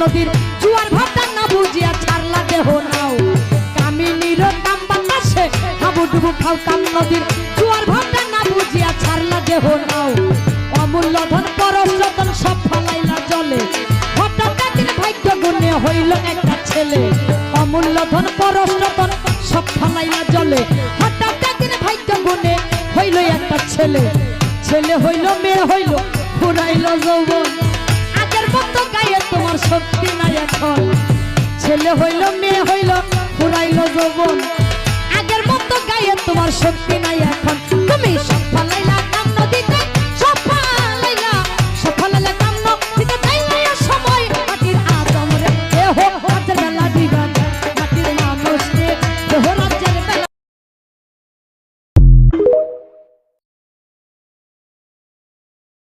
নদীর জুয়ার ভাবটা না বুঝিয়া ছাড়লা দেহ নাও। কামিনীর কাম বাতাসে হাবুডুবু খাও কাম নদীর জুয়ার না বুঝিয়া ছাড়লা দেহ নাও। অমূল্য ধন সব ফলাইলা জলে। হঠাৎ একদিন ভাগ্য গুণে হইল একটা ছেলে। অমূল্য ধন সব ফলাইলা জলে। হঠাৎ একদিন ভাগ্য গুণে হইল একটা ছেলে। ছেলে হইল, মেয়ে হইল ফুরাইল যৌবন। ছেলে হইল মেয়ে হইল পুরাইল যৌবন। আগের মতো গায়ে তোমার শক্তি নাই এখন